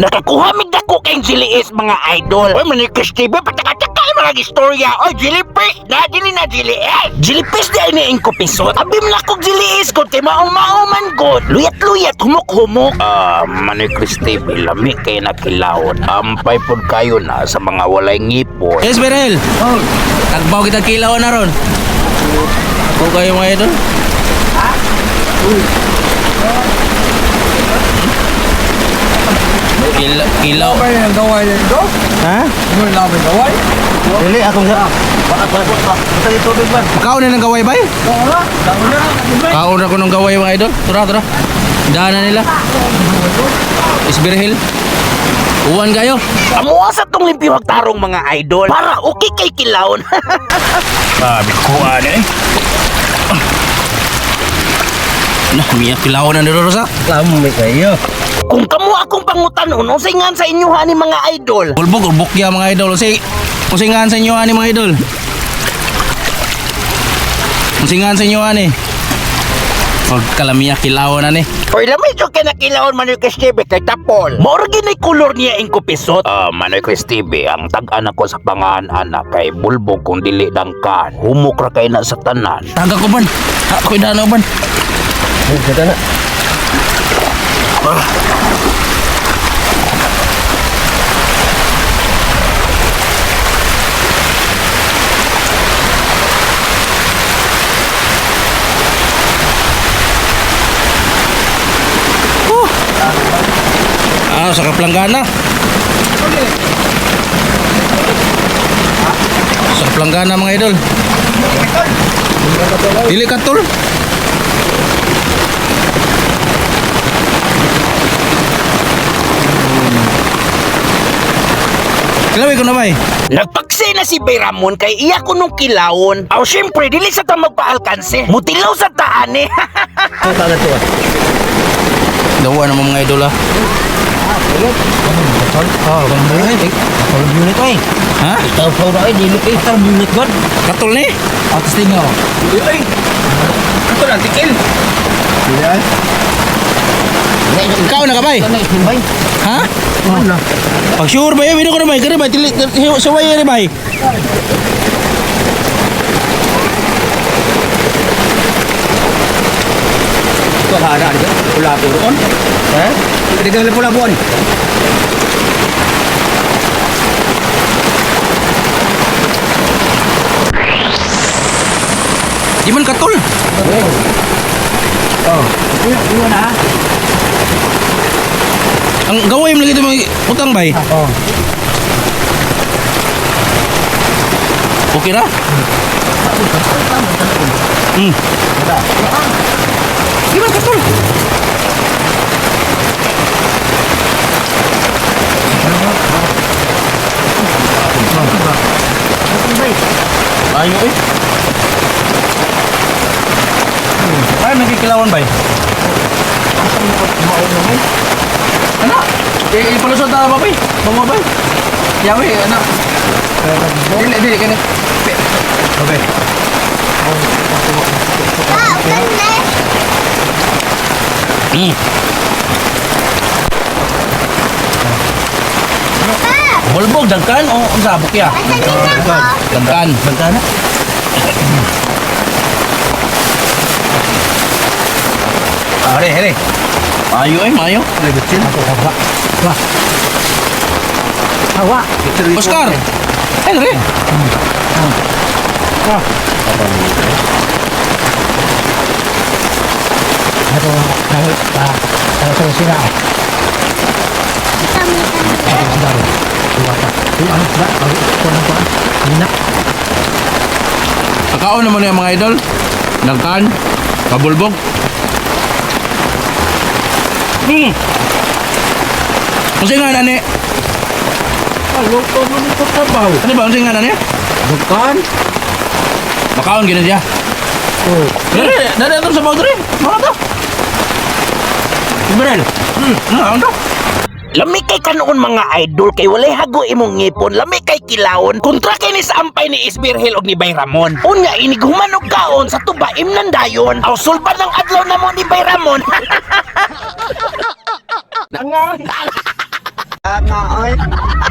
Nakakuha mig dako kayong jiliis mga idol. Oy manikas TV pataka-taka yung mga istorya. Oy jilipis na dili na jiliis. Jilipis di ay niing kupisot. Abim na kog jiliis ko ti maumauman god. Luyat-luyat humok-humok. Ah, manikas TV lami kay nakilawon. Ampay pod kayo na sa mga walay ngipon. Yes, Berel. Oh. Tagbaw kita kilaw na ron. Ako kayo mga idol. Kila, kilaw. Apa yang gawai yang tu? Ha? Mo na ba gawai? Dili, akong sa... Kaon na ng gaway bay? Dah ora. Kaon na ko ng gaway mga idol. Tura, tura. Daanan nila. Isbirhil. Uwan kayo. Amuha sa tong limpiyog tarong mga idol para okay kay kilawon. Sabi ko ano eh. Nah, miyak kilaw na niro sa. Lama kayo. Kung kamo akong pangutanon, unsay ngan sa inyo ni mga idol? Bulbog, bulbog ya mga idol. Kasi, kusingan sa inyo ani mga idol. Kusingan sa inyo ani. Pag kalamiya kilaw na ni. Oy, lamay jo kay nakilawon man yung Steve kay Tapol. Mao ginay kulor niya ing kupisot. Ah, Manoy Steve, ang tag-anak ko sa pangahan anak kay bulbog kung dili dangkan. Humok ra kay na sa tanan. Taga ko ban. Ha, ko'y danaw ban. Kita nak. Ah, sa kaplanggana. Sa kaplanggana mga idol. Dili katul. Kalawi ko na ba eh? Nagpaksi na si Bayramon kay iya ko nung kilawon. Aw, syempre, dili sa ta magpaalkanse. Mutilaw sa taan eh. Apa tak tu? Dawa naman mga idol ah. Oh, bang boleh. Kalau unit oi. Ha? Tahu tahu dah di lebih tahu unit kan. Katul ni? Atas tinggal. Ay, ito na, tikil. Ya. Ikaw na ka ba eh? Ha? Mana? Pag sure ba hindi ko na ba? Kaya ba? Tili, saway na ba? Tu ada ada pula turun. Eh? Kita pula buat ni. Di man katul. Oh. Ini mana? Ang gawin mo lagi ito mga utang ba eh? Oh. Okay na? Hmm. Di man katul. Ayo eh. Ay, nagkikilawan ba eh? Ano? Eh, ipalusot na ba ba? Mama ba eh? Yawi, ano? Dili, dili, kani. Okay. Hmm. Bulbog, dagkan o ang sabok ya? Dagkan. Dagkan na? Are, are. Mayo eh, mayo. Kecil. Wah. Wah. Awak. Oscar! Henry! Aduh, tahu tak tahu terus sini. Tahu sudah. Dua tak. Tu anu tak tahu kau nampak. Minat. Kakaon naman yung mga idol. Dagkan. Pabulbog. Hmm. Kasi nga nani. Mana kau tak tahu. Ano ba? Kasi nga nani? Bukan. Makaon gini siya. Oh. Dari, dari ito sa dari. Mga to. Ibrahim. Hmm, ano to? Lami kay kanoon mga idol kay walay hago imong ngipon, lami kay kilawon. Kontra kay ni sa ampay ni Isbirhel og ni Bayramon. Unya inig humanog kaon sa tubaim ng dayon. Aw sulban ng adlaw na mo ni Bayramon. Tanga, oy.